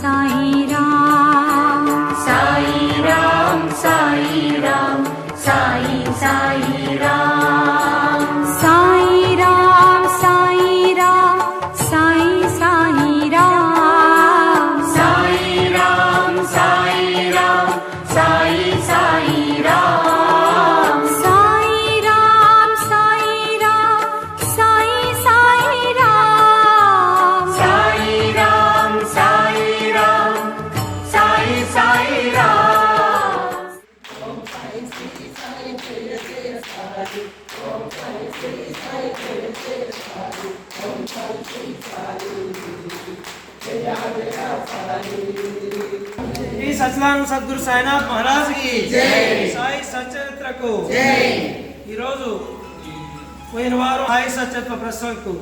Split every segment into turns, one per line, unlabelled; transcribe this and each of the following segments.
साई ఈ సత్యనారాయణ సద్గురు సాయినాథ్ మహారాజ్కి సాయి సచరిత్రకు ఈరోజు పోయిన వారం సాయి సచరిత్ర ప్రశ్నలకు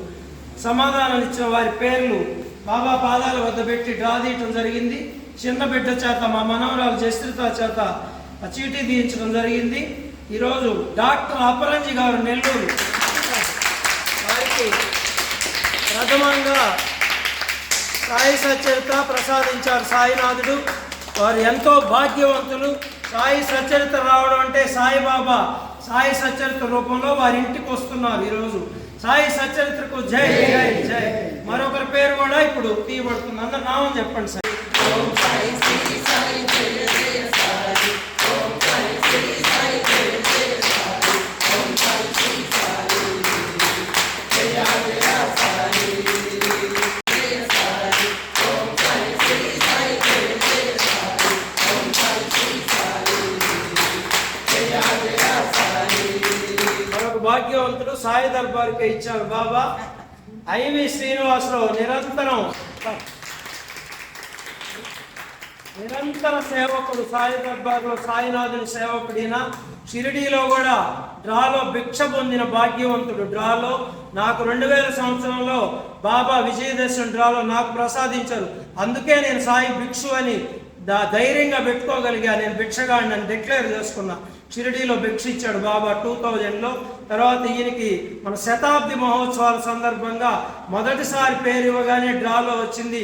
సమాధానం ఇచ్చిన వారి పేర్లు బాబా పాదాల వద్ద పెట్టి డ్రా తీయటం జరిగింది. చిన్న బిడ్డ చేత మా మనవరాలు జస్త్రిత చేత చీటీ తీయించడం జరిగింది. ఈరోజు డాక్టర్ అపరంజి గారు నెల్లూరు వారికి ప్రథమంగా సాయి సచరిత్ర ప్రసాదించారు. సాయినాథుడు వారు ఎంతో భాగ్యవంతులు. సాయి సచరిత రావడం అంటే సాయిబాబా సాయి సచరిత రూపంలో వారి ఇంటికి వస్తున్నారు ఈరోజు. సాయి సచరిత్రకు జై జై జై. మరొకరి పేరు కూడా ఇప్పుడు తీయబడుతుంది. అందరు నామం చెప్పండి సార్ సాయి దర్బార్కే ఇచ్చారు బాబా. ఐవి శ్రీనివాసరావు నిరంతరం. నిరంతర సేవకుడు సాయి దర్బార్లో సాయినాథుని సేవకుడిన షిరిడీలో కూడా డ్రాలో భిక్ష పొందిన భాగ్యవంతుడు డ్రాలో. నాకు రెండు వేల సంవత్సరంలో బాబా విజయదర్శన్ డ్రాలో నాకు ప్రసాదించారు. అందుకే నేను సాయి భిక్షు అని ధైర్యంగా పెట్టుకోగలిగా. నేను భిక్షగాడిని డిక్లేర్ చేసుకున్నా. షిరిడీలో భిక్ష ఇచ్చాడు బాబా టూ థౌజండ్లో. తర్వాత ఈయనకి మన శతాబ్ది మహోత్సవాల సందర్భంగా మొదటిసారి పేరు ఇవ్వగానే డ్రాలో వచ్చింది.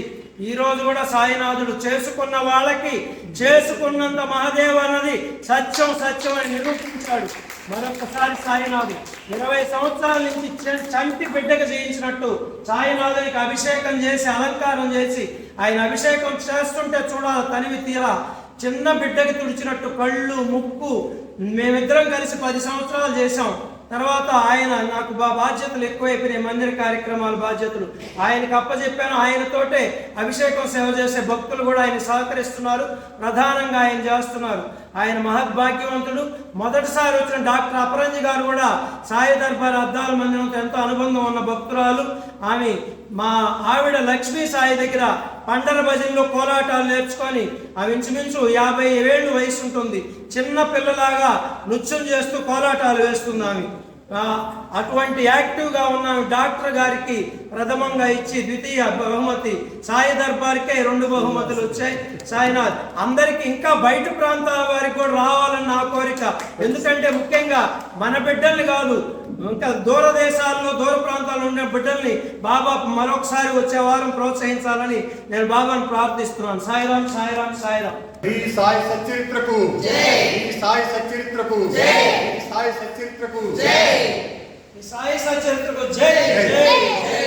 ఈ రోజు కూడా సాయినాథుడు చేసుకున్న వాళ్ళకి చేసుకున్నంత మహాదేవ్ అన్నది సత్యం సత్యం అని నిరూపించాడు. మరొకసారి సాయినాథు ఇరవై సంవత్సరాల నుంచి చంటి బిడ్డకు చేయించినట్టు సాయినాథునికి అభిషేకం చేసి అలంకారం చేసి ఆయన అభిషేకం చేస్తుంటే చూడాలి తనివి తీరా. చిన్న బిడ్డకి తుడిచినట్టు కళ్ళు ముక్కు మేమిద్దరం కలిసి పది సంవత్సరాలు చేశాం. తర్వాత ఆయన నాకు బా బాధ్యతలు ఎక్కువైపోయినాయి మందిర కార్యక్రమాల బాధ్యతలు. ఆయనకు అప్పచెప్పాను ఆయనతోటే అభిషేకం సేవ చేసే భక్తులు కూడా ఆయన సహకరిస్తున్నారు. ప్రధానంగా ఆయన చేస్తున్నారు. ఆయన మహద్భాగ్యవంతుడు మొదటిసారి వచ్చిన డాక్టర్ అపరంజి గారు కూడా సాయి దర్బార్ అద్దాల మందిరంతో ఎంతో అనుబంధం ఉన్న భక్తురాలు. ఆమె మా ఆవిడ లక్ష్మీ సాయి దగ్గర పండర భజనలో కోలాటాలు నేర్చుకొని అవి ఇంచుమించు యాభై ఏళ్ళు వయసు ఉంటుంది చిన్న పిల్లలాగా నృత్యం చేస్తూ కోలాటాలు వేస్తుంది ఆమె. అటువంటి యాక్టివ్గా ఉన్న డాక్టర్ గారికి ప్రథమంగా ఇచ్చి ద్వితీయ బహుమతి. సాయి దర్బార్కే రెండు బహుమతులు వచ్చాయి. సాయినాథ్ అందరికి ఇంకా బయట ప్రాంతాల వారికి కూడా రావాలని నా కోరిక. ఎందుకంటే ముఖ్యంగా మన బిడ్డల్ని కాదు ఇంకా దూర దేశాల్లో దూర ప్రాంతాల్లో ఉండే బిడ్డల్ని బాబా మరొకసారి వచ్చే వారం ప్రోత్సహించాలని నేను బాబాను ప్రార్థిస్తున్నాను. సాయిరామ్ సాయిరామ్ సాయిరామ్.
ఈ సాయి సచరిత్రకు ఈ సాయి సచరిత్రకు సాయి సచరిత్రకు
ఈ సాయి సచరిత్రకు జై జై జై